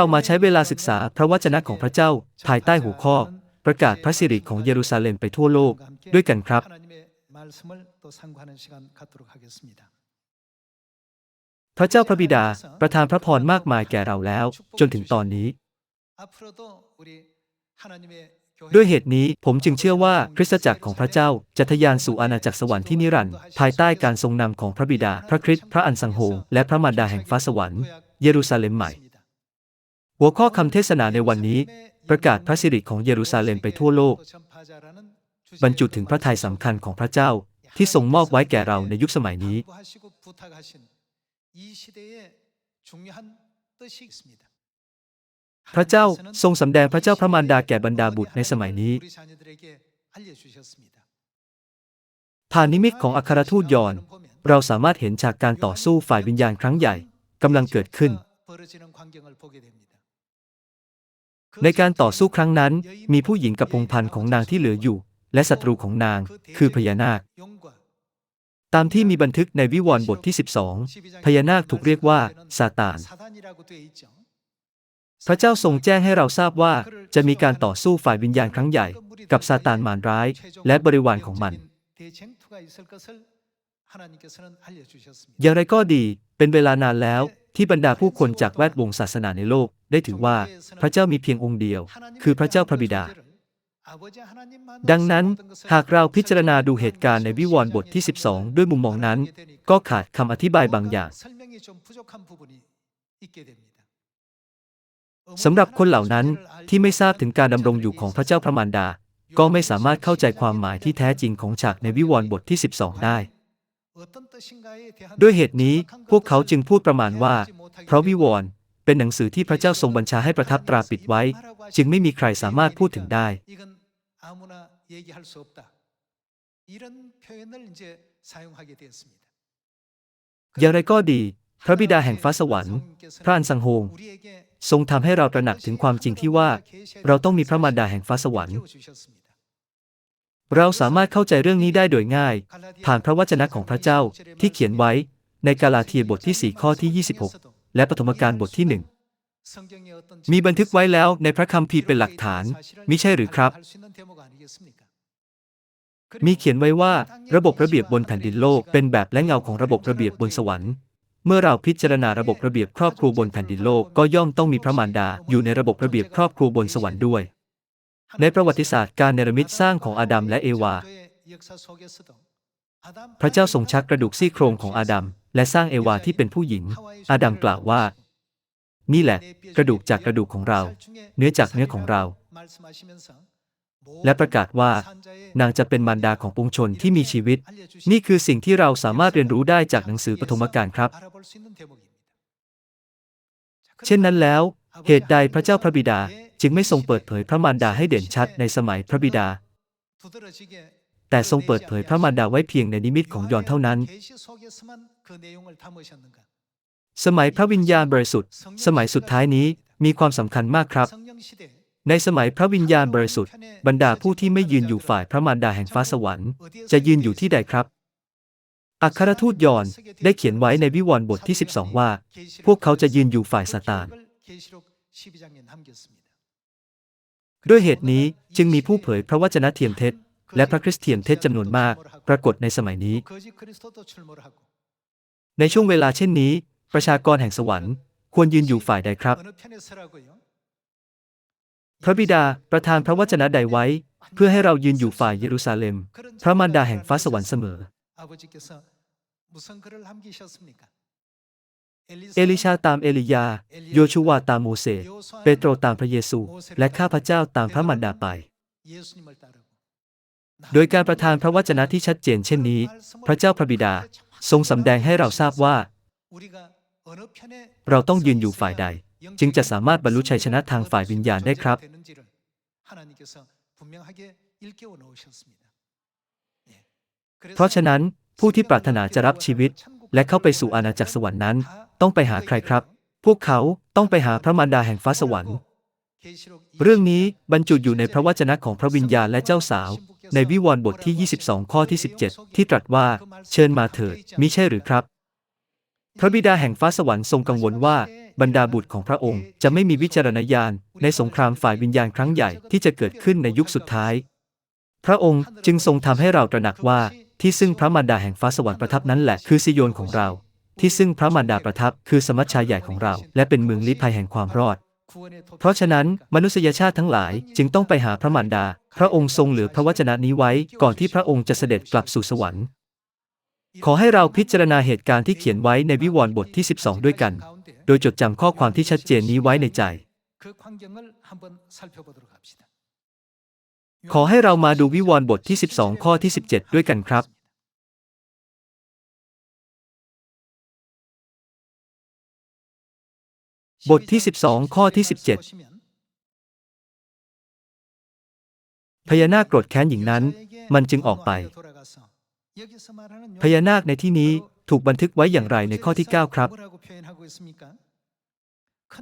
เรามาใช้เวลาศึกษาพระวจนะของพระเจ้า ภายใต้หัวข้อ ประกาศพระสิริของเยรูซาเล็มไปทั่วโลกด้วยกันครับ พระเจ้าพระบิดาประทานพระพรมากมายแก่เราแล้ว จนถึงตอนนี้ ด้วยเหตุนี้ผมจึงเชื่อว่าคริสตจักรของพระเจ้าจะทะยานสู่อาณาจักรสวรรค์ที่นิรันดร์ภายใต้การทรงนำของพระบิดา พระคริสต์พระอันสังโฮและพระมารดาแห่งฟ้าสวรรค์เยรูซาเล็มใหม่ หัวข้อคำเทศนาในวันนี้ ประกาศพระสิริของเยรูซาเล็มไปทั่วโลก บรรจุถึงพระทัยสำคัญของพระเจ้าที่ทรงมอบไว้แก่เราในยุคสมัยนี้ พระเจ้าทรงสำแดงพระเจ้าพระมารดาแก่บรรดาบุตรในสมัยนี้ ผ่านนิมิตของอัครทูตยอน เราสามารถเห็นฉากการต่อสู้ฝ่ายวิญญาณครั้งใหญ่กำลังเกิดขึ้น ในการต่อสู้ครั้งนั้น มีผู้หญิงกับพงพันธ์ของนางที่เหลืออยู่ และศัตรูของนาง คือพญานาค ตามที่มีบันทึกในวิวรณ์บทที่ 12 พญานาคถูกเรียกว่าซาตาน พระเจ้าทรงแจ้งให้เราทราบว่า จะมีการต่อสู้ฝ่ายวิญญาณครั้งใหญ่ กับซาตานมารร้าย และบริวารของมัน อย่างไรก็ดี เป็นเวลานานแล้วที่บรรดาผู้คนจากแวดวงศาสนาในโลกได้ถือว่าพระเจ้ามีเพียงองค์เดียว คือพระเจ้าพระบิดา ดังนั้นหากเราพิจารณาดูเหตุการณ์ในวิวรณ์บทที่ 12 ด้วยมุมมองนั้น ก็ขาดคำอธิบายบางอย่างสำหรับคนเหล่านั้นที่ไม่ทราบถึงการดำรงอยู่ของพระเจ้าพระมารดา ก็ไม่สามารถเข้าใจความหมายที่แท้จริงของฉากในวิวรณ์บทที่ 12 ได้ ด้วยเหตุนี้พวกเขาจึงพูดประมาณว่า เพราะวิวรณ์เป็นหนังสือที่พระเจ้าทรงบัญชาให้ประทับตราปิดไว้ จึงไม่มีใครสามารถพูดถึงได้ อย่างไรก็ดี พระบิดาแห่งฟ้าสวรรค์ พระอันสังโฮงทรงทำให้เราตระหนักถึงความจริงที่ว่า เราต้องมีพระมารดาแห่งฟ้าสวรรค์ เราสามารถเข้าใจเรื่องนี้ได้โดยง่าย ผ่านพระวจนะของพระเจ้าที่เขียนไว้ในกาลาเทียบทที่ 4 ข้อที่ 26 และปฐมกาลบทที่ 1 มีบันทึกไว้แล้วในพระคัมภีร์เป็นหลักฐานมิใช่หรือครับ มีเขียนไว้ว่าระบบระเบียบบนแผ่นดินโลกเป็นแบบและเงาของระบบระเบียบบนสวรรค์ เมื่อเราพิจารณาระบบระเบียบครอบครัวบนแผ่นดินโลกก็ย่อมต้องมีพระมารดาอยู่ในระบบระเบียบครอบครัวบนสวรรค์ด้วย ในประวัติศาสตร์การเนรมิตสร้างของอาดัมและเอวา พระเจ้าทรงชักกระดูกซี่โครงของอาดัมและสร้างเอวาที่เป็นผู้หญิง อาดัมกล่าวว่า นี่แหละ กระดูกจากกระดูกของเรา เนื้อจากเนื้อของเรา และประกาศว่า นางจะเป็นมารดาของปวงชนที่มีชีวิต นี่คือสิ่งที่เราสามารถเรียนรู้ได้จากหนังสือปฐมกาลครับ เช่นนั้นแล้ว เหตุใดพระเจ้าพระบิดา จึงไม่ทรงเปิดเผยพระมารดาให้เด่นชัดในสมัยพระบิดา แต่ทรงเปิดเผยพระมารดาไว้เพียงในนิมิตของยอนเท่านั้น สมัยพระวิญญาณบริสุทธิ์ สมัยสุดท้ายนี้มีความสำคัญมากครับ ในสมัยพระวิญญาณบริสุทธิ์ บรรดาผู้ที่ไม่ยืนอยู่ฝ่ายพระมารดาแห่งฟ้าสวรรค์ จะยืนอยู่ที่ใดครับอัครทูตยอนได้เขียนไว้ในวิวรณ์บทที่ 12 ว่า พวกเขาจะยืนอยู่ฝ่ายซาตาน ด้วยเหตุนี้จึงมีผู้เผยพระวจนะเทียมเท็จ และพระคริสเตียนเท็จจำนวนมาก ปรากฏในสมัยนี้ ในช่วงเวลาเช่นนี้ ประชากรแห่งสวรรค์ ควรยืนอยู่ฝ่ายใดครับ พระบิดาประทานพระวจนะใดไว้ เพื่อให้เรายืนอยู่ฝ่ายเยรูซาเล็ม พระมารดาแห่งฟ้าสวรรค์เสมอ เอลิชาตามเอลียา โยชูวาตามโมเสสเปโตรตามพระเยซู และข้าพเจ้าตามพระมารดาไป โดยการประทานพระวจนะที่ชัดเจนเช่นนี้ พระเจ้าพระบิดาทรงสำแดงให้เราทราบว่า เราต้องยืนอยู่ฝ่ายใด จึงจะสามารถบรรลุชัยชนะทางฝ่ายวิญญาณได้ครับ เพราะฉะนั้นผู้ที่ปรารถนาจะรับชีวิตและเข้าไปสู่อาณาจักรสวรรค์นั้น ต้องไปหาใครครับ พวกเขาต้องไปหาพระมารดาแห่งฟ้าสวรรค์ เรื่องนี้บรรจุอยู่ในพระวจนะของพระวิญญาณและเจ้าสาว ในวิวรณ์บทที่ 22 ข้อที่ 17 ที่ตรัสว่า เชิญมาเถิดมิใช่หรือครับ พระบิดาแห่งฟ้าสวรรค์ทรงกังวลว่าบรรดาบุตรของพระองค์จะไม่มีวิจารณญาณ ในสงครามฝ่ายวิญญาณครั้งใหญ่ที่จะเกิดขึ้นในยุคสุดท้าย พระองค์จึงทรงทำให้เราตระหนักว่าที่ซึ่งพระมารดาแห่งฟ้าสวรรค์ประทับนั้นแหละคือซิโยนของเรา ที่ซึ่งพระมารดาประทับคือสมัชชาใหญ่ของเรา และเป็นเมืองลี้ภัยแห่งความรอด เพราะฉะนั้นมนุษยชาติทั้งหลายจึงต้องไปหาพระมารดา พระองค์ทรงเหลือพระวจนะนี้ไว้ก่อนที่พระองค์จะเสด็จกลับสู่สวรรค์ ขอให้เราพิจารณาเหตุการณ์ที่เขียนไว้ในวิวรณ์บทที่ 12 ด้วยกัน โดยจดจำข้อความที่ชัดเจนนี้ไว้ในใจ ขอให้เรามาดูวิวรณ์บทที่ 12 ข้อที่ 17 ด้วยกันครับ บทที่ 12 ข้อที่ 17 พญานาคโกรธแค้นหญิงนั้น มันจึงออกไป พญานาคในที่นี้ถูกบันทึกไว้อย่างไรในข้อที่ 9 ครับ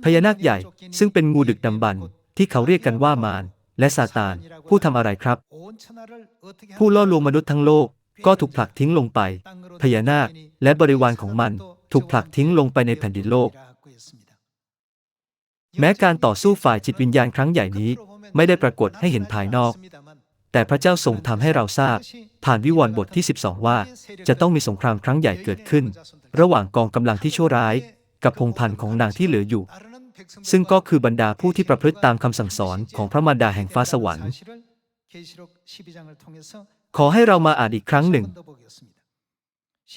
พญานาคใหญ่ซึ่งเป็นงูดึกดำบรรที่เขาเรียกกันว่ามารและซาตาน ผู้ทำอะไรครับ ผู้ล่อลวงมนุษย์ทั้งโลกก็ถูกผลักทิ้งลงไป พญานาคและบริวารของมันถูกผลักทิ้งลงไปในแผ่นดินโลก แม้การต่อสู้ฝ่ายจิตวิญญาณครั้งใหญ่นี้ ไม่ได้ปรากฏให้เห็นภายนอก แต่พระเจ้าทรงทำให้เราทราบ ผ่านวิวรณ์บทที่ 12 ว่า จะต้องมีสงครามครั้งใหญ่เกิดขึ้น ระหว่างกองกำลังที่ชั่วร้าย กับพงพันธ์ของนางที่เหลืออยู่ ซึ่งก็คือบรรดาผู้ที่ประพฤติตามคำสั่งสอนของพระมารดาแห่งฟ้าสวรรค์ ขอให้เรามาอ่านอีกครั้งหนึ่ง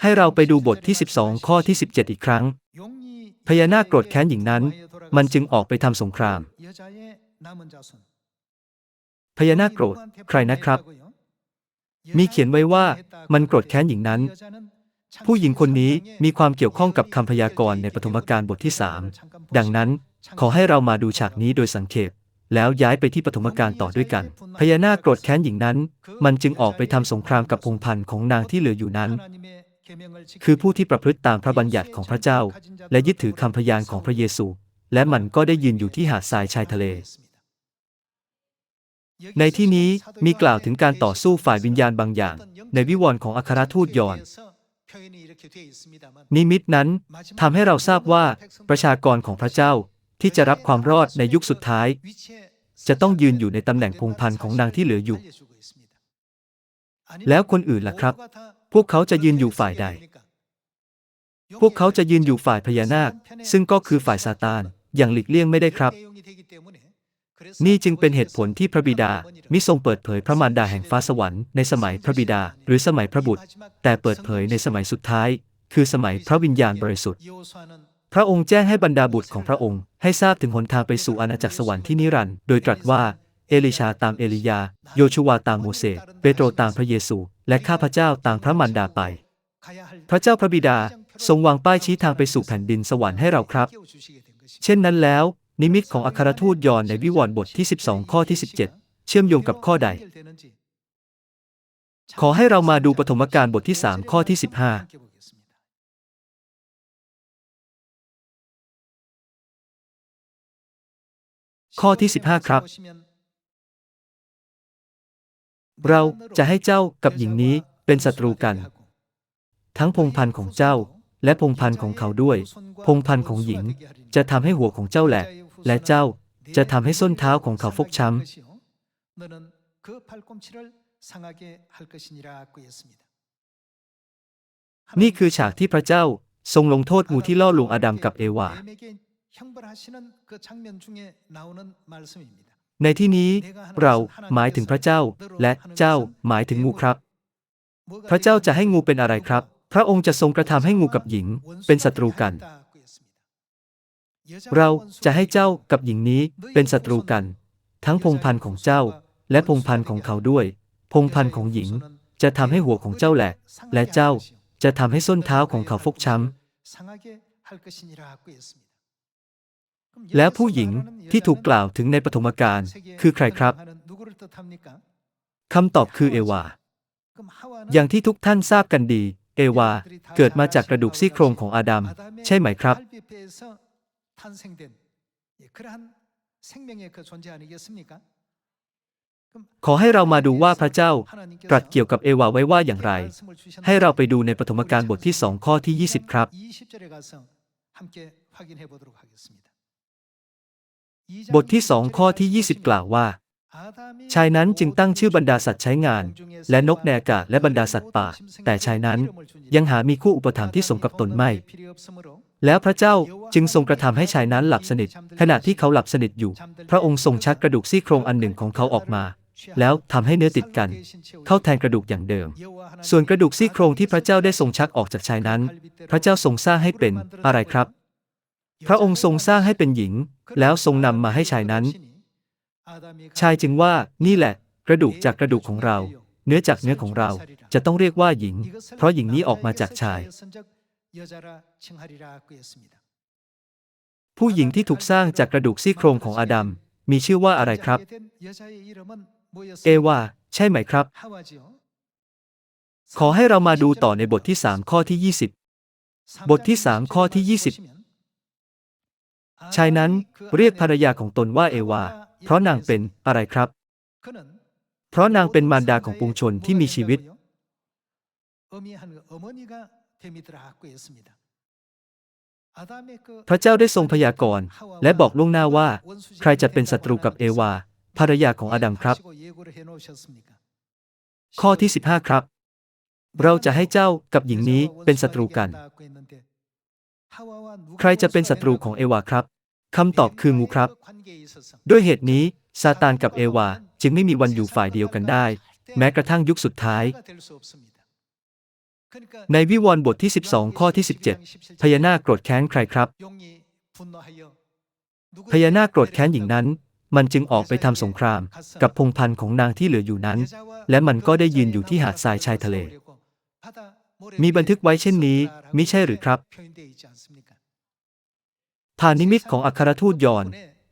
ให้เราไปดูบทที่ 12 ข้อที่ 17 อีกครั้ง พญานาคโกรธแค้นหญิงนั้น มันจึงออกไปทำสงคราม พญานาคโกรธใครนะครับ มีเขียนไว้ว่ามันโกรธแค้นหญิงนั้น ผู้หญิงคนนี้มีความเกี่ยวข้องกับคำพยากรณ์ในปฐมกาลบทที่สามดังนั้นขอให้เรามาดูฉากนี้โดยสังเขปแล้วย้ายไปที่ปฐมกาลต่อด้วยกัน พญานาคโกรธแค้นหญิงนั้น มันจึงออกไปทำสงครามกับพงพันธ์ของนางที่เหลืออยู่นั้น คือผู้ที่ประพฤติตามพระบัญญัติของพระเจ้า และยึดถือคำพยานของพระเยซู และมันก็ได้ยืนอยู่ที่หาดทรายชายทะเล ในที่นี้มีกล่าวถึงการต่อสู้ฝ่ายวิญญาณบางอย่าง ในวิวรณ์ของอัครทูตยอนนิมิตนั้นทำให้เราทราบว่าประชากรของพระเจ้าที่จะรับความรอดในยุคสุดท้าย จะต้องยืนอยู่ในตำแหน่งพงพันธ์ของนางที่เหลืออยู่ แล้วคนอื่นล่ะครับ พวกเขาจะยืนอยู่ฝ่ายใด พวกเขาจะยืนอยู่ฝ่ายพญานาค ซึ่งก็คือฝ่ายซาตาน อย่างหลีกเลี่ยงไม่ได้ครับ นี่จึงเป็นเหตุผลที่พระบิดามิทรงเปิดเผยพระมารดาแห่งฟ้าสวรรค์ในสมัยพระบิดาหรือสมัยพระบุตร แต่เปิดเผยในสมัยสุดท้าย คือสมัยพระวิญญาณบริสุทธิ์ พระองค์แจ้งให้บรรดาบุตรของพระองค์ ให้ทราบถึงหนทางไปสู่อาณาจักรสวรรค์ที่นิรันดร์โดยตรัสว่า เอลิชาตามเอลียา โยชูวาตามโมเสสเปโตรตามพระเยซู และข้าพเจ้าตามพระมารดาไป พระเจ้าพระบิดาทรงวางป้ายชี้ทางไปสู่แผ่นดินสวรรค์ให้เราครับ เช่นนั้นแล้ว นิมิตของอัครทูตยอนในวิวรณ์บทที่ 12 ข้อที่ 17 เชื่อมโยงกับข้อใด ขอให้เรามาดูปฐมกาลบทที่ 3 ข้อที่ 15ข้อที่ 15 ครับ เราจะให้เจ้ากับหญิงนี้เป็นศัตรูกัน ทั้งพงพันธ์ของเจ้า และพงพันธ์ของเขาด้วย พงพันธ์ของหญิง จะทำให้หัวของเจ้าแหลกและเจ้าจะทำให้ส้นเท้าของเขาฟกช้ำนี่คือฉากที่พระเจ้าทรงลงโทษงูที่ล่อลวงอาดัมกับเอวา ในที่นี้เราหมายถึงพระเจ้า และเจ้าหมายถึงงูครับ พระเจ้าจะให้งูเป็นอะไรครับ พระองค์จะทรงกระทำให้งูกับหญิง เป็นศัตรูกัน เราจะให้เจ้ากับหญิงนี้เป็นศัตรูกัน ทั้งพงพันธ์ของเจ้า และพงพันธ์ของเขาด้วย พงพันธ์ของหญิง จะทำให้หัวของเจ้าแหลกและเจ้าจะทำให้ส้นเท้าของเขาฟกช้ำ แล้วผู้หญิงที่ถูกกล่าวถึงในปฐมกาลคือใครครับคำตอบคือเอวา อย่างที่ทุกท่านทราบกันดี เอวาเกิดมาจากกระดูกซี่โครงของอาดัมใช่ไหมครับ ขอให้เรามาดูว่าพระเจ้าตรัสเกี่ยวกับเอวาไว้ว่าอย่างไร ให้เราไปดูในปฐมกาลบทที่สองข้อที่ 20 ครับ บทที่สองข้อที่ 20 กล่าวว่า ชายนั้นจึงตั้งชื่อบรรดาสัตว์ใช้งาน และนกในกาและบรรดาสัตว์ป่า แต่ชายนั้นยังหามีคู่อุปถัมภ์ที่สมกับตนไม่ แล้วพระเจ้าจึงทรงกระทำให้ชายนั้นหลับสนิท ขณะที่เขาหลับสนิทอยู่ พระองค์ทรงชักกระดูกซี่โครงอันหนึ่งของเขาออกมา แล้วทำให้เนื้อติดกัน เข้าแทนกระดูกอย่างเดิม ส่วนกระดูกซี่โครงที่พระเจ้าได้ทรงชักออกจากชายนั้น พระเจ้าทรงสร้างให้เป็นอะไรครับ พระองค์ทรงสร้างให้เป็นหญิง แล้วทรงนำมาให้ชายนั้น ชายจึงว่านี่แหละ กระดูกจากกระดูกของเรา เนื้อจากเนื้อของเราจะต้องเรียกว่าหญิง เพราะหญิงนี้ออกมาจากชาย ผู้หญิงที่ถูกสร้างจากกระดูกซี่โครงของอาดัมมีชื่อว่าอะไรครับ เอวา ใช่ไหมครับ ขอให้เรามาดูต่อในบทที่ 3 ข้อที่ 20 บทที่ 3 ข้อที่ 20 ชายนั้นเรียกภรรยาของตนว่าเอวา เพราะนางเป็นอะไรครับ เพราะนางเป็นมารดาของปวงชนที่มีชีวิต พระเจ้าได้ทรงพยากรณ์และบอกล่วงหน้าว่า ใครจะเป็นศัตรูกับเอวา ภรรยาของอาดัมครับ ข้อที่ 15 ครับ เราจะให้เจ้ากับหญิงนี้เป็นศัตรูกัน ใครจะเป็นศัตรูของเอวาครับคำตอบคืองูครับ ด้วยเหตุนี้ซาตานกับเอวาจึงไม่มีวันอยู่ฝ่ายเดียวกันได้ แม้กระทั่งยุคสุดท้าย ในวิวรณ์บทที่ 12 ข้อที่ 17 พญานาคโกรธแค้นใครครับ พญานาคโกรธแค้นหญิงนั้น มันจึงออกไปทำสงคราม กับพงพันธ์ของนางที่เหลืออยู่นั้น และมันก็ได้ยืนอยู่ที่หาดทรายชายทะเล มีบันทึกไว้เช่นนี้มิใช่หรือครับ ผ่านนิมิตของอัครทูตยอน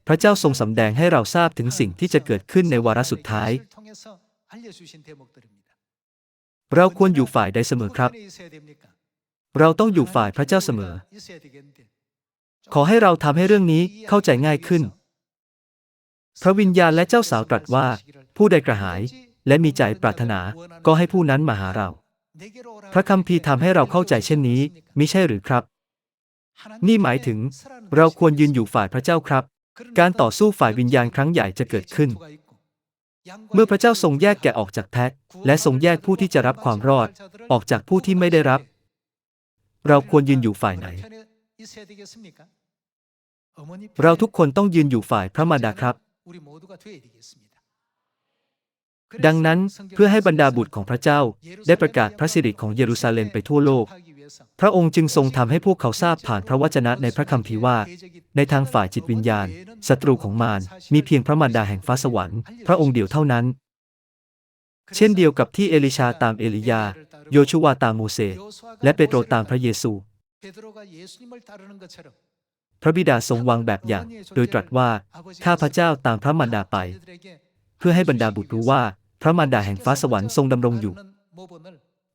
พระเจ้าทรงสำแดงให้เราทราบถึงสิ่งที่จะเกิดขึ้นในวาระสุดท้าย เราควรอยู่ฝ่ายใดเสมอครับ เราต้องอยู่ฝ่ายพระเจ้าเสมอ ขอให้เราทำให้เรื่องนี้เข้าใจง่ายขึ้น พระวิญญาณและเจ้าสาวตรัสว่า ผู้ใดกระหายและมีใจปรารถนาก็ให้ผู้นั้นมาหาเรา พระคัมภีร์ทำให้เราเข้าใจเช่นนี้มิใช่หรือครับ นี่หมายถึง เราควรยืนอยู่ฝ่ายพระเจ้าครับ การต่อสู้ฝ่ายวิญญาณครั้งใหญ่จะเกิดขึ้น เมื่อพระเจ้าทรงแยกแกะออกจากแพะและทรงแยกผู้ที่จะรับความรอด ออกจากผู้ที่ไม่ได้รับ เราควรยืนอยู่ฝ่ายไหน เราทุกคนต้องยืนอยู่ฝ่ายพระมารดาครับ ดังนั้นเพื่อให้บรรดาบุตรของพระเจ้าได้ประกาศพระสิริของเยรูซาเล็มไปทั่วโลก พระองค์จึงทรงทำให้พวกเขาทราบผ่านพระวจนะในพระคัมภีร์ว่า ในทางฝ่ายจิตวิญญาณศัตรูของมารมีเพียงพระมารดาแห่งฟ้าสวรรค์พระองค์เดียวเท่านั้น เช่นเดียวกับที่เอลิชาตามเอลียา โยชูวาตามโมเสสและเปโตรตามพระเยซู พระบิดาทรงวางแบบอย่าง โดยตรัสว่าข้าพระเจ้าตามพระมารดาไป เพื่อให้บรรดาบุตรรู้ว่า พระมารดาแห่งฟ้าสวรรค์ทรงดำรงอยู่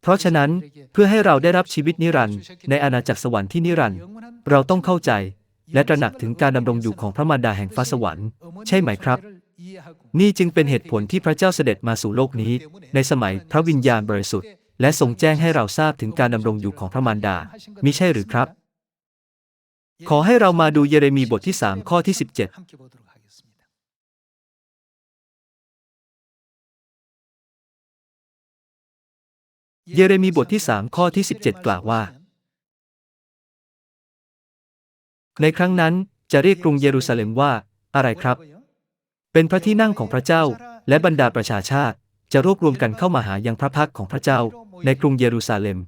เพราะฉะนั้นเพื่อให้เราได้รับชีวิตนิรันดร์ในอาณาจักรสวรรค์ที่นิรันดร์เราต้องเข้าใจ และตระหนักถึงการดำรงอยู่ของพระมารดาแห่งฟ้าสวรรค์ ใช่ไหมครับ นี่จึงเป็นเหตุผลที่พระเจ้าเสด็จมาสู่โลกนี้ ในสมัยพระวิญญาณบริสุทธิ์ และทรงแจ้งให้เราทราบถึงการดำรงอยู่ของพระมารดามิใช่หรือครับ ขอให้เรามาดูเยเรมีบทที่ 3 ข้อที่ 17 เยเรมีบทที่ 3 ข้อที่ 17 กล่าวว่า ในครั้งนั้นจะเรียกกรุงเยรูซาเล็มว่า อะไรครับ เป็นพระที่นั่งของพระเจ้า และบรรดาประชาชาติ จะรวบรวมกันเข้ามาหายังพระพักของพระเจ้า ในกรุงเยรูซาเล็ม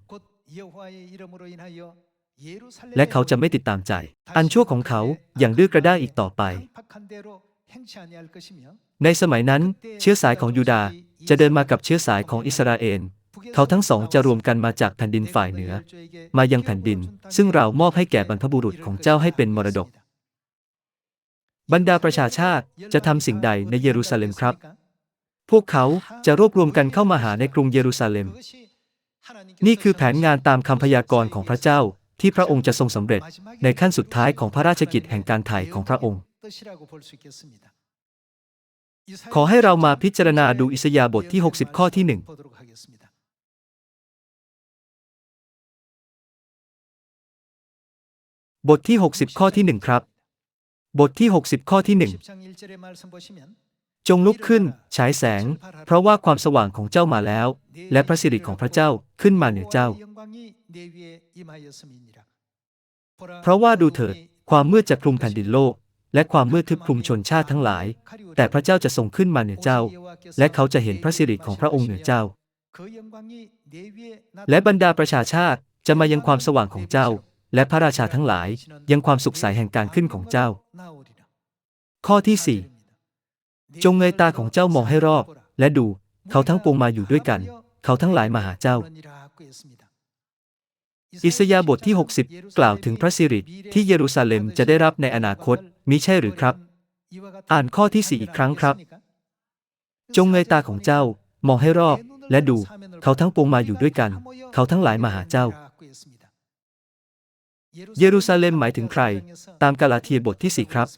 และเขาจะไม่ติดตามใจ อันชั่วของเขาอย่างดื้อกระด้างอีกต่อไป ในสมัยนั้น เชื้อสายของยูดาห์จะเดินมากับเชื้อสายของอิสราเอล เขาทั้งสองจะรวมกันมาจากแผ่นดินฝ่ายเหนือ มายังแผ่นดิน ซึ่งเรามอบให้แก่บรรพบุรุษของเจ้าให้เป็นมรดก บรรดาประชาชาติจะทำสิ่งใดในเยรูซาเล็มครับ พวกเขาจะรวบรวมกันเข้ามาหาในกรุงเยรูซาเล็ม นี่คือแผนงานตามคำพยากรณ์ของพระเจ้าที่พระองค์จะทรงสำเร็จในขั้นสุดท้ายของพระราชกิจแห่งการถ่ายของพระองค์ ขอให้เรามาพิจารณาดูอิสยาบทที่ 60 ข้อที่ 1 บทที่ 60 ข้อที่ 1 ครับ บทที่ 60 ข้อที่ 1 จงลุกขึ้น ฉายแสง เพราะว่าความสว่างของเจ้ามาแล้ว และพระสิริของพระเจ้าขึ้นมาเหนือเจ้า เพราะว่าดูเถิด ความมืดจะคลุมแผ่นดินโลก และความมืดทึบคลุมชนชาติทั้งหลาย แต่พระเจ้าจะทรงขึ้นมาเหนือเจ้า และเขาจะเห็นพระสิริของพระองค์เหนือเจ้า และบรรดาประชาชาติจะมายังความสว่างของเจ้า และพระราชาทั้งหลายยังความสุขใสแห่งการขึ้นของเจ้า ข้อที่4จงเงยตาของเจ้ามองให้รอบ และดูเขาทั้งปวงมาอยู่ด้วยกัน เขาทั้งหลายมาหาเจ้า อิสยาบทที่ 60 กล่าวถึงพระสิริที่เยรูซาเล็มจะได้รับในอนาคตมิใช่หรือครับ อ่านข้อที่4อีกครั้งครับ จงเงยตาของเจ้ามองให้รอบ และดู เขาทั้งปวงมาอยู่ด้วยกัน เขาทั้งหลายมาหาเจ้า เยรูซาเล็มหมายถึงใคร ตามกาลาเทียบทที่ 4 ครับ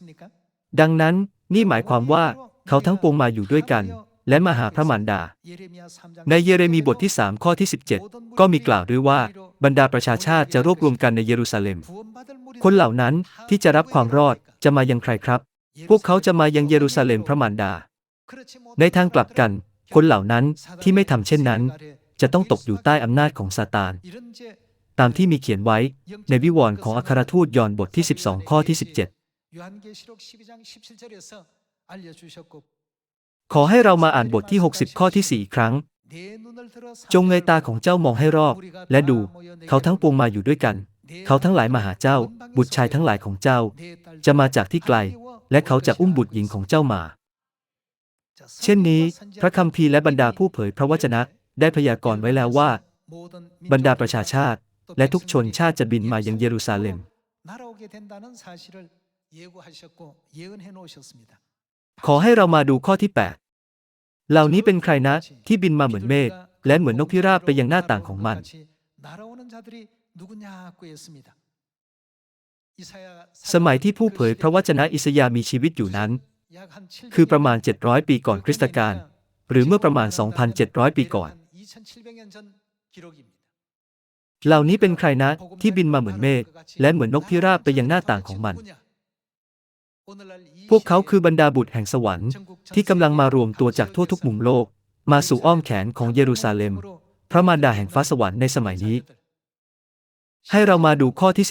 ดังนั้นนี่หมายความว่าเขาทั้งปวงมาอยู่ด้วยกัน และมาหาพระมารดา ในเยเรมีบทที่ 3 ข้อที่ 17 ก็มีกล่าวด้วยว่า บรรดาประชาชาติจะรวบรวมกันในเยรูซาเล็ม คนเหล่านั้นที่จะรับความรอดจะมายังใครครับ พวกเขาจะมายังเยรูซาเล็มพระมารดา ในทางกลับกัน คนเหล่านั้นที่ไม่ทำเช่นนั้น จะต้องตกอยู่ใต้อำนาจของซาตาน ตามที่มีเขียนไว้ในวิวรณ์ของอัครทูตยอห์นบทที่ 12 ข้อที่ 17 ขอให้เรามาอ่านบทที่ 60 ข้อที่ 4 ครั้ง จงเงยตาของเจ้ามองให้รอบ และดู เขาทั้งปวงมาอยู่ด้วยกัน เขาทั้งหลายมาหาเจ้า บุตรชายทั้งหลายของเจ้า จะมาจากที่ไกล และเขาจะอุ้มบุตรหญิงของเจ้ามา เช่นนี้ พระคัมภีร์และบรรดาผู้เผยพระวจนะได้พยากรณ์ไว้แล้วว่า บรรดาประชาชาติ และทุกชนชาติจะบินมายังเยรูซาเล็ม ขอให้เรามาดูข้อที่ 8 เหล่านี้เป็นใครนะ ที่บินมาเหมือนเมฆและเหมือนนกพิราบไปยังหน้าต่างของมันสมัยที่ผู้เผยพระวจนะอิสยามีชีวิตอยู่นั้น คือประมาณ 700 ปีก่อนคริสตกาลหรือเมื่อประมาณ 2,700 ปีก่อน เหล่านี้เป็นใครนะที่บินมาเหมือนเมฆและเหมือนนกพิราบไปยังหน้าต่างของมัน พวกเขาคือบรรดาบุตรแห่งสวรรค์ ที่กำลังมารวมตัวจากทั่วทุกมุมโลก มาสู่อ้อมแขนของเยรูซาเล็ม พระมารดาแห่งฟ้าสวรรค์ในสมัยนี้ ให้เรามาดูข้อที่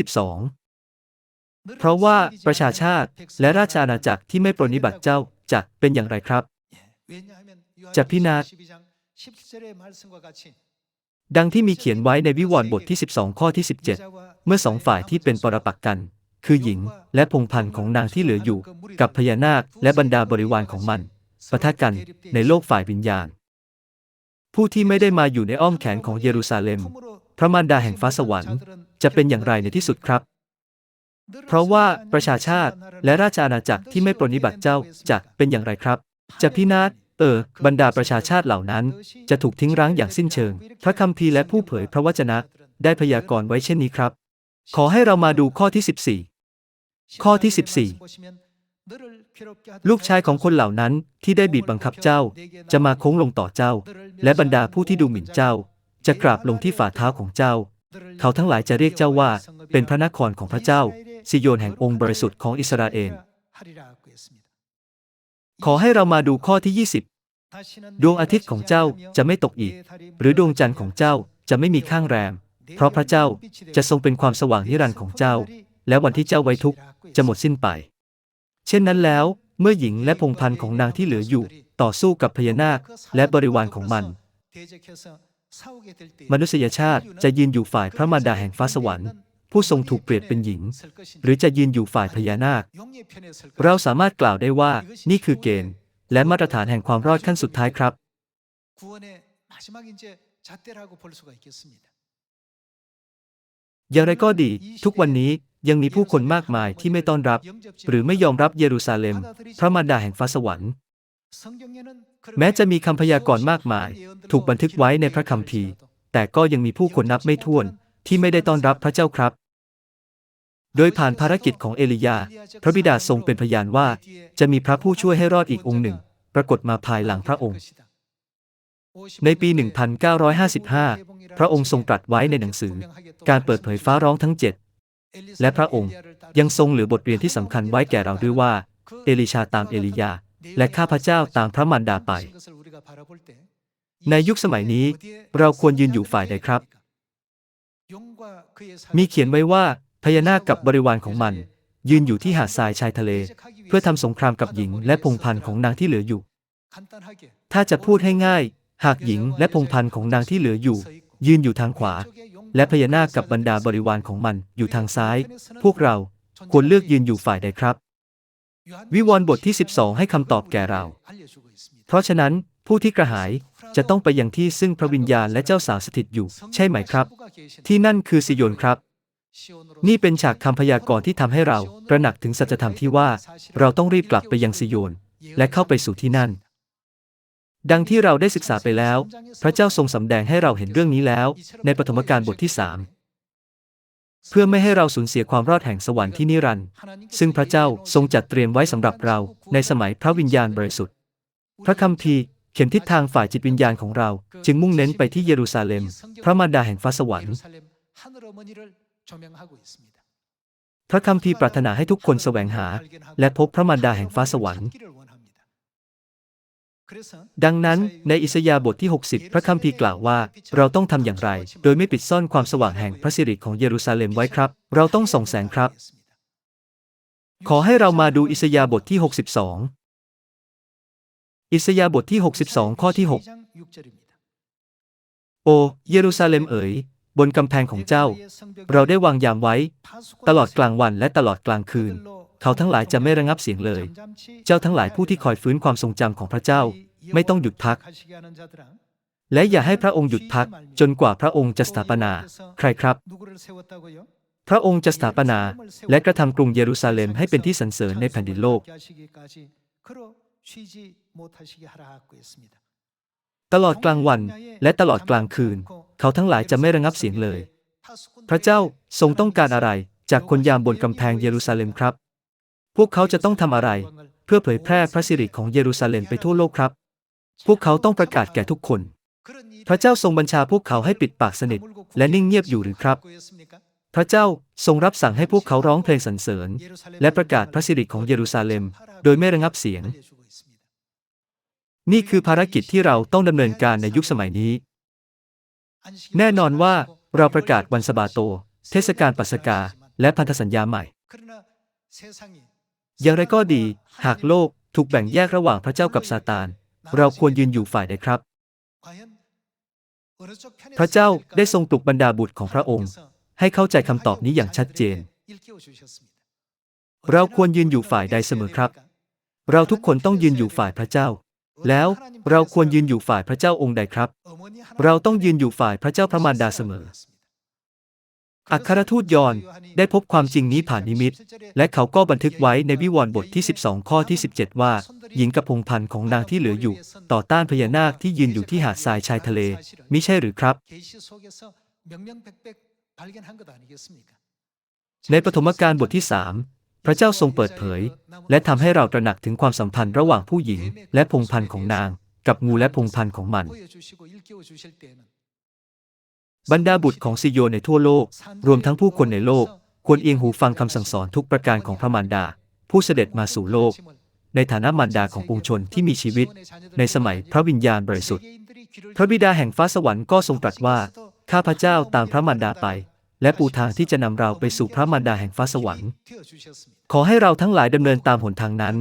12 เพราะว่าประชาชาติและราชอาณาจักรที่ไม่ปรนนิบัติเจ้าจะเป็นอย่างไรครับจะพินาศ ดังที่มีเขียนไว้ในวิวรณ์บทที่ 12 ข้อที่ 17 เมื่อสองฝ่ายที่เป็นปรปักษ์กัน คือหญิงและพงพันธ์ของนางที่เหลืออยู่ กับพญานาคและบรรดาบริวารของมันปะทะกันในโลกฝ่ายวิญญาณ ผู้ที่ไม่ได้มาอยู่ในอ้อมแขนของเยรูซาเล็ม พระมารดาแห่งฟ้าสวรรค์ จะเป็นอย่างไรในที่สุดครับ เพราะว่าประชาชาติและราชอาณาจักรที่ไม่ปรนนิบัติเจ้าจะเป็นอย่างไรครับ จะพินาศ เออ บรรดาประชาชาติเหล่านั้น จะถูกทิ้งร้างอย่างสิ้นเชิง พระคัมภีร์และผู้เผยพระวจนะ ได้พยากรณ์ไว้เช่นนี้ครับ ขอให้เรามาดูข้อที่ 14 ข้อที่ 14 ลูกชายของคนเหล่านั้นที่ได้บีบบังคับเจ้า จะมาโค้งลงต่อเจ้า และบรรดาผู้ที่ดูหมิ่นเจ้า จะกราบลงที่ฝ่าเท้าของเจ้า เขาทั้งหลายจะเรียกเจ้าว่า เป็นพระนครของพระเจ้าซิโยนแห่งองค์บริสุทธิ์ของอิสราเอล ขอให้เรามาดูข้อที่ 20 ดวงอาทิตย์ของเจ้าจะไม่ตกอีก หรือดวงจันทร์ของเจ้าจะไม่มีข้างแรม เพราะพระเจ้าจะทรงเป็นความสว่างนิรันดร์ของเจ้า และวันที่เจ้าไว้ทุกข์จะหมดสิ้นไป เช่นนั้นแล้ว เมื่อหญิงและพงพันธ์ของนางที่เหลืออยู่ ต่อสู้กับพญานาคและบริวารของมัน มนุษยชาติจะยืนอยู่ฝ่ายพระมารดาแห่งฟ้าสวรรค์ ผู้ทรงถูกเปรียบเป็นหญิง หรือจะยืนอยู่ฝ่ายพญานาค เราสามารถกล่าวได้ว่านี่คือเกณฑ์ และมาตรฐานแห่งความรอดขั้นสุดท้ายครับ อย่างไรก็ดี ทุกวันนี้ยังมีผู้คนมากมายที่ไม่ต้อนรับ หรือไม่ยอมรับเยรูซาเล็ม พระมารดาแห่งฟ้าสวรรค์ แม้จะมีคำพยากรณ์มากมาย ถูกบันทึกไว้ในพระคัมภีร์ แต่ก็ยังมีผู้คนนับไม่ถ้วนที่ไม่ได้ต้อนรับพระเจ้าครับ โดยผ่านภารกิจของเอลียา พระบิดาทรงเป็นพยานว่า จะมีพระผู้ช่วยให้รอดอีกองค์หนึ่ง ปรากฏมาภายหลังพระองค์ ในปี 1955 พระองค์ทรงตรัสไว้ในหนังสือ การเปิดเผยฟ้าร้องทั้งเจ็ดและพระองค์ยังทรงเหลือบทเรียนที่สำคัญไว้แก่เราด้วยว่า เอลิชาตามเอลียา และข้าพเจ้าตามพระมารดาไป ในยุคสมัยนี้เราควรยืนอยู่ฝ่ายใดครับ มีเขียนไว้ว่า พญานาคกับบริวารของมัน ยืนอยู่ที่หาดทรายชายทะเล เพื่อทำสงครามกับหญิงและพงพันธ์ของนางที่เหลืออยู่ ถ้าจะพูดให้ง่าย หากหญิงและพงพันธ์ของนางที่เหลืออยู่ ยืนอยู่ทางขวา และพญานาคกับบรรดาบริวารของมันอยู่ทางซ้าย พวกเราควรเลือกยืนอยู่ฝ่ายใดครับ วิวรณ์บทที่ 12 ให้คำตอบแก่เรา เพราะฉะนั้นผู้ที่กระหายจะต้องไปยังที่ซึ่งพระวิญญาณและเจ้าสาวสถิตอยู่ ใช่ไหมครับ ที่นั่นคือซิโยนครับ นี่เป็นฉากคำพยากรณ์ที่ทำให้เราตระหนักถึงสัจธรรมที่ว่า เราต้องรีบกลับไปยังซิโยน และเข้าไปสู่ที่นั่น ดังที่เราได้ศึกษาไปแล้ว พระเจ้าทรงสำแดงให้เราเห็นเรื่องนี้แล้ว ในปฐมกาลบทที่สามเพื่อไม่ให้เราสูญเสียความรอดแห่งสวรรค์ที่นิรันดร์ซึ่งพระเจ้าทรงจัดเตรียมไว้สำหรับเราในสมัยพระวิญญาณบริสุทธิ์ พระคัมภีร์เข็มทิศทางฝ่ายจิตวิญญาณของเรา จึงมุ่งเน้นไปที่เยรูซาเล็ม พระมารดาแห่งฟ้าสวรรค์ พระคัมภีร์ปรารถนาให้ทุกคนแสวงหา และพบพระมารดาแห่งฟ้าสวรรค์ ดังนั้นในอิสยาห์บทที่ 60 พระคัมภีร์กล่าวว่า เราต้องทำอย่างไร โดยไม่ปิดซ่อนความสว่างแห่งพระสิริของเยรูซาเล็มไว้ครับ เราต้องส่องแสงครับ ขอให้เรามาดูอิสยาห์บทที่ 62 อิสยาห์บทที่ 62 ข้อที่ 6 โอ เยรูซาเล็มเอ๋ย บนกำแพงของเจ้า เราได้วางยามไว้ ตลอดกลางวันและตลอดกลางคืน เขาทั้งหลายจะไม่ระงับเสียงเลย เจ้าทั้งหลายผู้ที่คอยฟื้นความทรงจำของพระเจ้า ไม่ต้องหยุดพัก และอย่าให้พระองค์หยุดพัก จนกว่าพระองค์จะสถาปนา ใครครับ พระองค์จะสถาปนา และกระทำกรุงเยรูซาเล็มให้เป็นที่สรรเสริญในแผ่นดินโลก ตลอดกลางวันและตลอดกลางคืน เขาทั้งหลายจะไม่ระงับเสียงเลย พระเจ้าทรงต้องการอะไรจากคนยามบนกำแพงเยรูซาเล็มครับ พวกเขาจะต้องทำอะไร เพื่อเผยแพร่พระสิริของเยรูซาเล็มไปทั่วโลกครับ พวกเขาต้องประกาศแก่ทุกคน พระเจ้าทรงบัญชาพวกเขาให้ปิดปากสนิท และนิ่งเงียบอยู่หรือครับ พระเจ้าทรงรับสั่งให้พวกเขาร้องเพลงสรรเสริญ และประกาศพระสิริของเยรูซาเล็ม โดยไม่ระงับเสียง นี่คือภารกิจที่เราต้องดำเนินการในยุคสมัยนี้ แน่นอนว่าเราประกาศวันสบาโต เทศกาลปัสกา และพันธสัญญาใหม่ อย่างไรก็ดี หากโลกถูกแบ่งแยกระหว่างพระเจ้ากับซาตาน เราควรยืนอยู่ฝ่ายใดครับ พระเจ้าได้ทรงปลุกบรรดาบุตรของพระองค์ ให้เข้าใจคำตอบนี้อย่างชัดเจน เราควรยืนอยู่ฝ่ายใดเสมอครับ เราทุกคนต้องยืนอยู่ฝ่ายพระเจ้า แล้วเราควรยืนอยู่ฝ่ายพระเจ้าองค์ใดครับ เราต้องยืนอยู่ฝ่ายพระเจ้าพระมารดาเสมอ อัครทูตยอนได้พบความจริงนี้ผ่านนิมิต และเขาก็บันทึกไว้ในวิวรณ์บทที่ 12 ข้อที่ 17 ว่า หญิงกับพงพันธ์ของนางที่เหลืออยู่ ต่อต้านพญานาคที่ยืนอยู่ที่หาดทรายชายทะเลมิใช่หรือครับ ในปฐมกาลบทที่ 3 พระเจ้าทรงเปิดเผย และทำให้เราตระหนักถึงความสัมพันธ์ระหว่างผู้หญิง และพงพันธ์ของนาง กับงูและพงพันธ์ของมัน บรรดาบุตรของซิโยในทั่วโลก รวมทั้งผู้คนในโลก ควรเอียงหูฟังคำสั่งสอนทุกประการของพระมารดา ผู้เสด็จมาสู่โลก ในฐานะมารดาของปวงชนที่มีชีวิต ในสมัยพระวิญญาณบริสุทธิ์ พระบิดาแห่งฟ้าสวรรค์ก็ทรงตรัสว่าข้าพระเจ้าตามพระมารดาไป และปูทางที่จะนำเราไปสู่พระมารดาแห่งฟ้าสวรรค์ ขอให้เราทั้งหลายดำเนินตามหนทางนั้น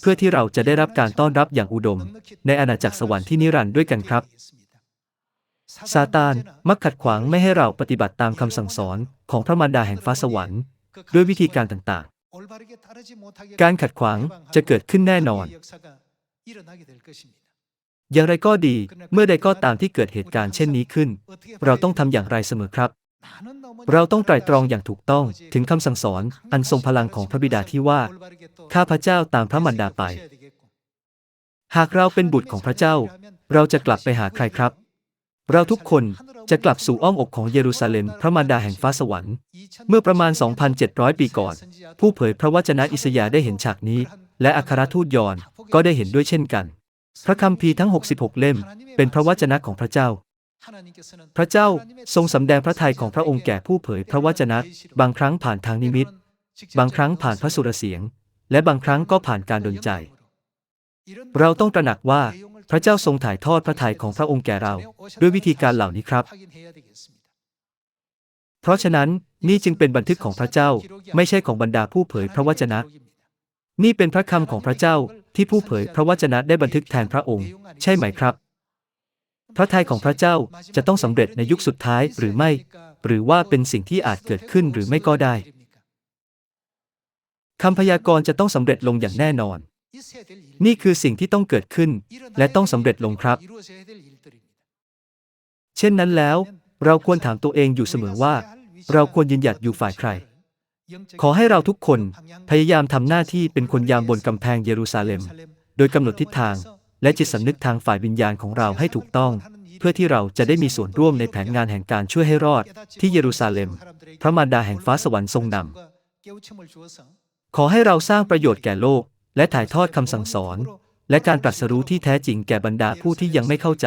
เพื่อที่เราจะได้รับการต้อนรับอย่างอุดม ในอาณาจักรสวรรค์ที่นิรันดร์ด้วยกันครับซาตานมักขัดขวางไม่ให้เราปฏิบัติตามคำสั่งสอนของพระมารดาแห่งฟ้าสวรรค์ ด้วยวิธีการต่างๆ การขัดขวางจะเกิดขึ้นแน่นอน อย่างไรก็ดี เมื่อใดก็ตามที่เกิดเหตุการณ์เช่นนี้ขึ้น เราต้องทำอย่างไรเสมอครับ เราต้องไตร่ตรองอย่างถูกต้องถึงคำสั่งสอนอันทรงพลังของพระบิดาที่ว่า ข้าพระเจ้าตามพระมารดาไป หากเราเป็นบุตรของพระเจ้า เราจะกลับไปหาใครครับ เราทุกคนจะกลับสู่อ้อมอกของเยรูซาเล็มพระมารดาแห่งฟ้าสวรรค์ เมื่อประมาณ 2,700 ปีก่อน ผู้เผยพระวจนะอิสยาได้เห็นฉากนี้ และอัครทูตยอนก็ได้เห็นด้วยเช่นกัน พระคัมภีร์ทั้ง 66 เล่ม เป็นพระวจนะของพระเจ้า พระเจ้าทรงสำแดงพระทัยของพระองค์แก่ผู้เผยพระวจนะ บางครั้งผ่านทางนิมิต บางครั้งผ่านพระสุรเสียง และบางครั้งก็ผ่านการดลใจ เราต้องตระหนักว่าพระเจ้าทรงถ่ายทอดพระทัยของพระองค์แก่เรา ด้วยวิธีการเหล่านี้ครับ เพราะฉะนั้นนี่จึงเป็นบันทึกของพระเจ้าไม่ใช่ของบรรดาผู้เผยพระวจนะ นี่เป็นพระคำของพระเจ้าที่ผู้เผยพระวจนะได้บันทึกแทนพระองค์ ใช่ไหมครับ พระทัยของพระเจ้าจะต้องสำเร็จในยุคสุดท้ายหรือไม่ หรือว่าเป็นสิ่งที่อาจเกิดขึ้นหรือไม่ก็ได้คำพยากรณ์จะต้องสำเร็จลงอย่างแน่นอน นี่คือสิ่งที่ต้องเกิดขึ้น และต้องสำเร็จลงครับ เช่นนั้นแล้ว เราควรถามตัวเองอยู่เสมอว่า เราควรยืนหยัดอยู่ฝ่ายใคร ขอให้เราทุกคนพยายามทำหน้าที่เป็นคนยามบนกำแพงเยรูซาเล็ม โดยกำหนดทิศทาง และจิตสำนึกทางฝ่ายวิญญาณของเราให้ถูกต้อง เพื่อที่เราจะได้มีส่วนร่วมในแผนงานแห่งการช่วยให้รอด ที่เยรูซาเล็ม พระมารดาแห่งฟ้าสวรรค์ทรงนำขอให้เราสร้างประโยชน์แก่โลก และถ่ายทอดคำสั่งสอน และการตรัสรู้ที่แท้จริงแก่บรรดาผู้ที่ยังไม่เข้าใจ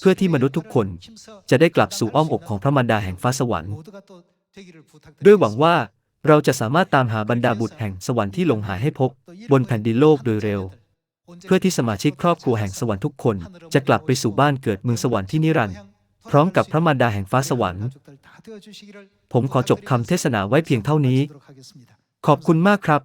เพื่อที่มนุษย์ทุกคน จะได้กลับสู่อ้อมอกของพระมารดาแห่งฟ้าสวรรค์ด้วยหวังว่าเราจะสามารถตามหาบรรดาบุตรแห่งสวรรค์ที่หลงหายให้พบบนแผ่นดินโลกโดยเร็ว เพื่อที่สมาชิกครอบครัวแห่งสวรรค์ทุกคน จะกลับไปสู่บ้านเกิดเมืองสวรรค์ที่นิรันดร์พร้อมกับพระมารดาแห่งฟ้าสวรรค์ ผมขอจบคำเทศนาไว้เพียงเท่านี้ ขอบคุณมากครับ